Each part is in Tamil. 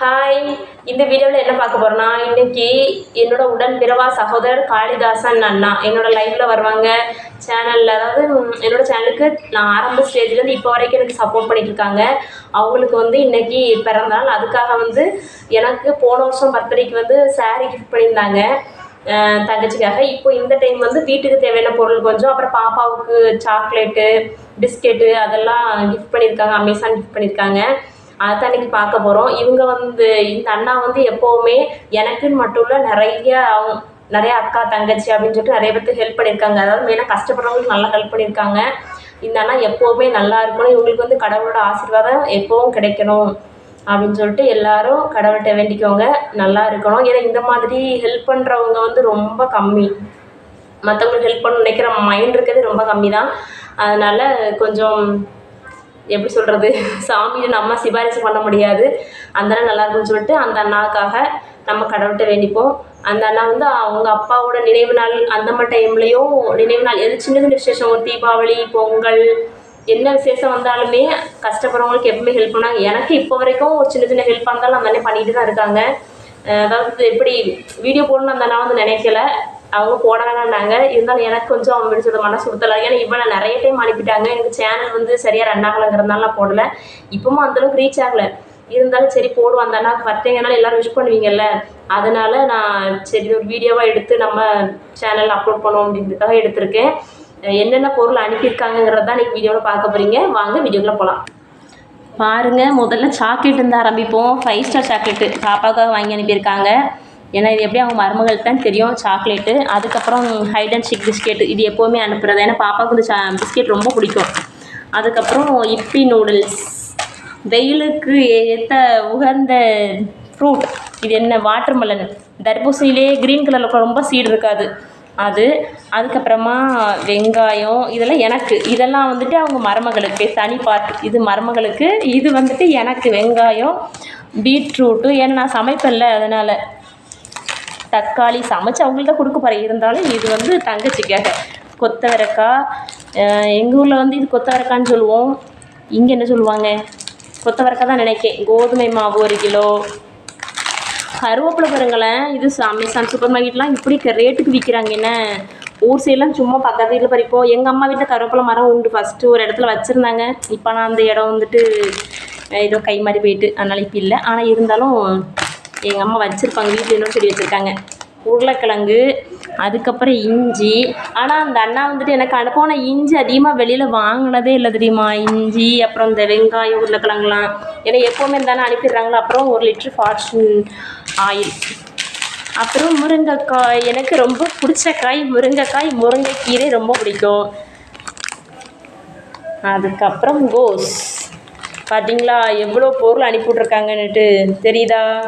ஹாய் இந்த வீடியோவில் என்ன பார்க்க போகிறோன்னா இன்றைக்கி என்னோட உடன் பிறவா சகோதரர் காளிதாசன் அண்ணா என்னோட லைஃப்பில் வருவாங்க. சேனலில் அதாவது என்னோடய என்னோட சேனலுக்கு நான் ஆரம்ப ஸ்டேஜ்லேருந்து இப்போ வரைக்கும் எனக்கு சப்போர்ட் பண்ணிட்டுருக்காங்க அவங்களுக்கு வந்து இன்னைக்கி பிறந்த நாள். அதுக்காக வந்து எனக்கு போன வருஷம் பர்த்டேக்கு வந்து சாரீ கிஃப்ட் பண்ணியிருந்தாங்க. தங்கச்சிக்காக. இப்போ இந்த டைம் வந்து வீட்டுக்கு தேவையான பொருள் கொஞ்சம் அப்புறம் பாப்பாவுக்கு சாக்லேட்டு பிஸ்கெட்டு அதெல்லாம் கிஃப்ட் பண்ணியிருக்காங்க. அமேசான் கிஃப்ட் பண்ணியிருக்காங்க. அதைத்தான் பார்க்க போகிறோம் இவங்க வந்து இந்த அண்ணா வந்து எப்போவுமே எனக்குன்னு மட்டும் இல்லை நிறைய அவங்க நிறைய அக்கா தங்கச்சி அப்படின்னு சொல்லிட்டு நிறைய பேருக்கு ஹெல்ப் பண்ணியிருக்காங்க. அதாவது மெயினாக கஷ்டப்படுறவங்களுக்கு நல்லா ஹெல்ப் பண்ணியிருக்காங்க. இந்த அண்ணா எப்போவுமே நல்லா இருக்கணும். இவங்களுக்கு வந்து கடவுளோட ஆசீர்வாதம் எப்போவும் கிடைக்கணும் அப்படின்னு சொல்லிட்டு எல்லாரும் கடவுள்கிட்ட வேண்டிக்கோங்க. நல்லா இருக்கணும். ஏன்னா இந்த மாதிரி ஹெல்ப் பண்ணுறவங்க வந்து ரொம்ப கம்மி. மற்றவங்களுக்கு ஹெல்ப் பண்ண நினைக்கிற மைண்ட் இருக்கிறது ரொம்ப கம்மி தான் அதனால் கொஞ்சம் எப்படி சொல்கிறது சாமியை நம்ம சிபாரிசு பண்ண முடியாது. அந்த அண்ணா நல்லா இருக்குன்னு சொல்லிட்டு அந்த அண்ணாவுக்காக நம்ம கடவுள்கிட்ட வேண்டிப்போம். அந்த அண்ணா வந்து அவங்க அப்பாவோட நினைவு நாள் அந்த மாதிரி டைம்லேயும் நினைவு நாள் எது சின்ன சின்ன விசேஷம் தீபாவளி பொங்கல் என்ன விசேஷம் வந்தாலுமே கஷ்டப்படுறவங்களுக்கு எப்பவுமே ஹெல்ப் பண்ணாங்க எனக்கு இப்போ வரைக்கும் ஒரு சின்ன சின்ன ஹெல்ப் இருந்தாலும் அந்த அண்ணன் பண்ணிட்டு தான் இருக்காங்க. அதாவது எப்படி வீடியோ போடணும்னு அந்த அண்ணா வந்து நினைக்கல. அவங்க போட இருந்தாலும் எனக்கு கொஞ்சம் அவங்க சொல்ல மனசு கொடுத்தல ஏன்னா இவ்வளோ நிறைய டைம் அனுப்பிட்டாங்க. எனக்கு சேனல் வந்து சரியாக ரன் ஆகலைங்கிறதுனால நான் போடல. இப்பவும் அந்தளவுக்கு ரீச் ஆகலை. இருந்தாலும் சரி போடுவோம் அந்த அண்ணா பர்த்டேங்கனால எல்லாரும் விஷ் பண்ணுவீங்கல்ல. அதனால நான் சரி ஒரு வீடியோவாக எடுத்து நம்ம சேனலில் அப்லோட் பண்ணுவோம் அப்படின்றதுக்காக எடுத்திருக்கேன். என்னென்ன பொருள் அனுப்பியிருக்காங்கங்கிறத தான் வீடியோவில் பார்க்க போகிறீங்க வாங்க வீடியோக்குள்ளே போகலாம் பாருங்க முதல்ல சாக்லேட் இருந்து ஆரம்பிப்போம். ஃபைவ் ஸ்டார் சாக்லேட்டு பாப்பாவுக்காக வாங்கி அனுப்பியிருக்காங்க. ஏன்னா இது எப்படி அவங்க மருமகளுக்கு தான் தெரியும் சாக்லேட்டு அதுக்கப்புறம் ஹைட் அண்ட் சிக் பிஸ்கெட் இது எப்போவுமே அனுப்புகிறது ஏன்னா பாப்பாவுக்கு இந்த சா பிஸ்கெட் ரொம்ப பிடிக்கும். அதுக்கப்புறம் இப்பி நூடுல்ஸ் வெயிலுக்கு ஏற்ற உகந்த ஃப்ரூட் இது என்ன? வாட்டர்மெலன் தர்பூசணியிலே க்ரீன் கலரில் ரொம்ப சீடு இருக்காது. அது அதுக்கப்புறமா வெங்காயம். இதெல்லாம் எனக்கு. இதெல்லாம் வந்துட்டு அவங்க மருமகளுக்கு. தனி பார்ட் இது மருமகளுக்கு. இது வந்துட்டு எனக்கு வெங்காயம் பீட்ரூட்டு ஏன்னா நான் சமைப்பேன்ல அதனால். தக்காளி சமைச்சு அவங்கள்ட்ட கொடுக்க போகிறேன் இருந்தாலும் இது வந்து தங்கச்சிக்காக. கொத்தவரக்காய் எங்கள் ஊரில் வந்து இது கொத்தவரக்கான்னு சொல்லுவோம். இங்கே என்ன சொல்லுவாங்க? கொத்தவரக்காய் தான் நினைக்கேன். கோதுமை மாவு ஒரு கிலோ. கருவேப்பிலை பாருங்களேன். இது அமேசான் சூப்பர் மார்க்கெட்லாம் இப்படி ரேட்டுக்கு விற்கிறாங்க. என்ன? ஊர் சைடெலாம் சும்மா பக்கத்து வீட்டில் பறிப்போம். எங்கள் அம்மா வீட்டில் கருவேப்பிலை மரம் உண்டு. ஃபஸ்ட்டு ஒரு இடத்துல வச்சுருந்தாங்க. இப்போ நான் அந்த இடம் வந்துட்டு ஏதோ கை மாறி போயிட்டு. அதனால் இப்போ இல்லை. ஆனால் இருந்தாலும் எங்கள் அம்மா வச்சுருப்பாங்க வீட்டில் சொல்லி செடி வச்சுருக்காங்க. உருளைக்கிழங்கு அதுக்கப்புறம் இஞ்சி. ஆனால் அந்த அண்ணா வந்துட்டு எனக்கு அனுப்போன இஞ்சி அதிகமாக வெளியில் வாங்கினதே இல்லை தெரியுமா? இஞ்சி அப்புறம் இந்த வெங்காயம் உருளைக்கிழங்குலாம். ஏன்னா எப்போவுமே இருந்தாலும் அனுப்பிடுறாங்களோ அப்புறம் ஒரு லிட்ரு ஃபார்ச்சூன் ஆயில். அப்புறம் முருங்கைக்காய். எனக்கு ரொம்ப பிடிச்ச காய் முருங்கைக்காய். முருங்கைக்கீரை ரொம்ப பிடிக்கும். அதுக்கப்புறம் கோஸ். பார்த்தீங்களா எவ்வளோ பொருள் அனுப்பி விட்ருக்காங்கன்னுட்டு தெரியுதா?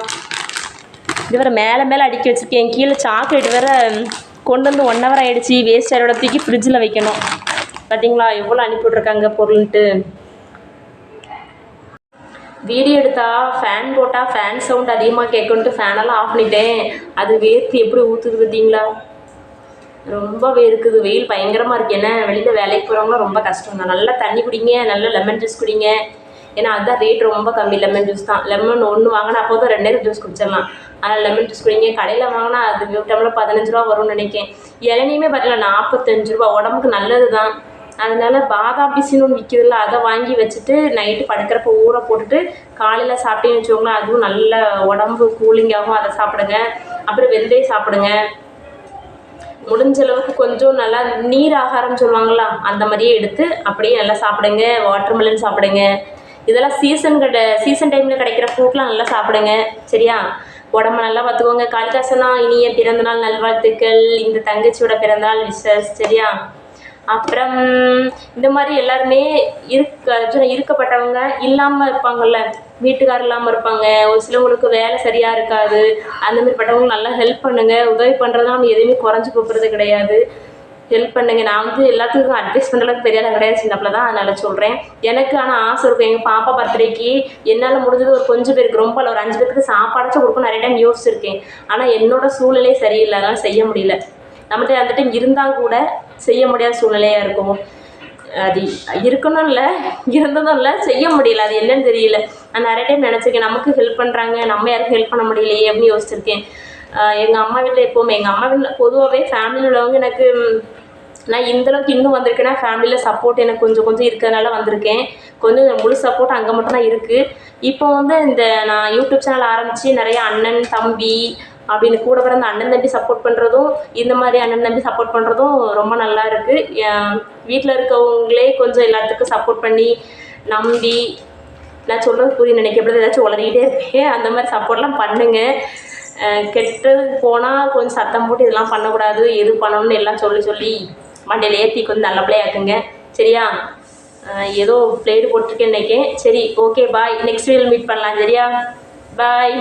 இது வேறு மேலே மேலே அடுக்கி வச்சுருக்கேன் கீழே சாக்லேட் வேறு கொண்டு வந்து ஒன் ஹவர் ஆகிடுச்சி வேஸ்ட் ஆகிட தூக்கி ஃப்ரிட்ஜில் வைக்கணும். பார்த்தீங்களா எவ்வளோ அனுப்பிவிட்ருக்காங்க பொருள்ன்ட்டு வீடியோ எடுத்தா ஃபேன் போட்டால் ஃபேன் சவுண்ட் அதிகமாக கேட்கணுன்ட்டு ஃபேனெல்லாம் ஆஃப் பண்ணிட்டேன். அது வேர்த்து எப்படி ஊற்றுது பார்த்தீங்களா ரொம்ப வேர்க்குது. வெயில் பயங்கரமாக இருக்கு. ஏன்னா வெளியில் வேலைக்கு போகிறவங்களாம் ரொம்ப கஷ்டம் தான் நல்லா தண்ணி குடிங்க நல்லா லெமன் ஜூஸ் குடிங்க. ஏன்னா அதுதான் ரேட் ரொம்ப கம்மி. லெமன் ஜூஸ் தான். லெமன் ஒன்று வாங்கினா அப்போதும் ரெண்டு நேரம் ஜூஸ் குடிச்சிடலாம். அதனால் லெமன் ஜூஸ் குடிங்க. கடையில் வாங்கினா அது ஒரு டம்ளர் பதினஞ்சு ரூபா வரும்னு நினைக்கிறேன். இளநியுமே பார்த்தீங்களா நாற்பத்தஞ்சு ரூபா. உடம்புக்கு நல்லது தான் அதனால பாதாம் பிசின்னு ஒன்று விற்கிறதுல அதை வாங்கி வச்சுட்டு நைட்டு படுக்கிறப்ப ஊற போட்டுட்டு காலையில் சாப்பிட்டீங்கன்னு வச்சுக்கோங்களேன் அதுவும் நல்ல உடம்பு கூலிங்காகவும் அதை சாப்பிடுங்க. அப்புறம் வெந்தயம் சாப்பிடுங்க. முடிஞ்ச அளவுக்கு கொஞ்சம் நல்லா நீர் ஆகாரம் சொல்லுவாங்களா அந்த மாதிரியே எடுத்து அப்படியே நல்லா சாப்பிடுங்க. வாட்டர்மெலன் சாப்பிடுங்க. இதெல்லாம் சீசன் கிட்ட சீசன் டைமில் கிடைக்கிற ஃப்ரூட்லாம் நல்லா சாப்பிடுங்க சரியா? உடம்ப நல்லா பார்த்துக்கோங்க. காளிதாசனா இனிய பிறந்தநாள் நல்வாழ்த்துக்கள். இந்த தங்கச்சியோட பிறந்தநாள் விஷஸ் சரியா? அப்புறம் இந்த மாதிரி எல்லாருமே இருக்க இருக்கப்பட்டவங்க இல்லாமல் இருப்பாங்கல்ல வீட்டுக்காரர் இல்லாமல் இருப்பாங்க. ஒரு சிலவங்களுக்கு வேலை சரியாக இருக்காது. அந்த மாதிரி பட்டவங்களுக்கு நல்லா ஹெல்ப் பண்ணுங்கள் உதவி பண்ணுறதுனால நம்ம எதுவுமே குறைஞ்சி போகிறது கிடையாது. ஹெல்ப் பண்ணுங்க. நான் வந்து எல்லாத்துக்கும் அட்வைஸ் பண்ணுறதுக்கு பெரிய கிடையாது சின்னப்பில் தான். அதனால் சொல்கிறேன் எனக்கு ஆனால் ஆசை இருக்கும். எங்கள் பாப்பா பர்த்டேக்கு என்னால் முடிஞ்சது ஒரு கொஞ்சம் பேருக்கு ரொம்ப ஒரு அஞ்சு பேருக்கு சாப்பாடாச்சும் கொடுக்கும் நிறைய டைம் யோசிச்சிருக்கேன். ஆனால் என்னோட சூழ்நிலை சரியில்லை. அதனால் செய்ய முடியல. நம்மகிட்ட அந்த டைம் இருந்தால் கூட செய்ய முடியாத சூழ்நிலையாக இருக்கும். அது இருக்கணும் இல்லை இருந்ததும் இல்லை செய்ய முடியல. அது என்னன்னு தெரியல. நான் நிறைய டைம் நினச்சிருக்கேன். நமக்கு ஹெல்ப் பண்ணுறாங்க நம்ம யாருக்கும் ஹெல்ப் பண்ண முடியலையே அப்படின்னு யோசிச்சிருக்கேன். எங்கள் அம்மா வீட்டில் எப்போவுமே எங்கள் அம்மா வீட்டில் பொதுவாகவே ஃபேமிலியில் உள்ளவங்க எனக்கு நான் இந்தளவுக்கு இன்னும் வந்திருக்கேன்னா ஃபேமிலியில் சப்போர்ட் எனக்கு கொஞ்சம் கொஞ்சம் இருக்கிறதுனால வந்திருக்கேன். கொஞ்சம் முழு சப்போர்ட் அங்கே மட்டும் தான் இருக்குது இப்போ வந்து இந்த நான் யூடியூப் சேனல் ஆரம்பித்து நிறைய அண்ணன் தம்பி அப்படின்னு கூட பிறந்த அண்ணன் தம்பி சப்போர்ட் பண்ணுறதும் இந்த மாதிரி அண்ணன் தம்பி சப்போர்ட் பண்ணுறதும் ரொம்ப நல்லா இருக்குது வீட்டில் இருக்கவங்களே கொஞ்சம் எல்லாத்துக்கும் சப்போர்ட் பண்ணி நம்பி நான் சொல்கிறது புரிய நினைக்கப்படுது ஏதாச்சும் உளறிக்கிட்டே இருக்கேன் அந்த மாதிரி சப்போர்ட்லாம் பண்ணுங்கள் கெட்டது போனால் கொஞ்சம் சத்தம் போட்டு இதெல்லாம் பண்ணக்கூடாது எது பண்ணணும்னு எல்லாம் சொல்லி சொல்லி மண்டையில் ஏற்றி கொஞ்சம் நல்ல பிள்ளையாக்குங்க சரியா? ஏதோ பிளேடு போட்டிருக்கேன் இன்னைக்கு சரி okay bye next video meet பண்ணலாம். சரியா? பாய்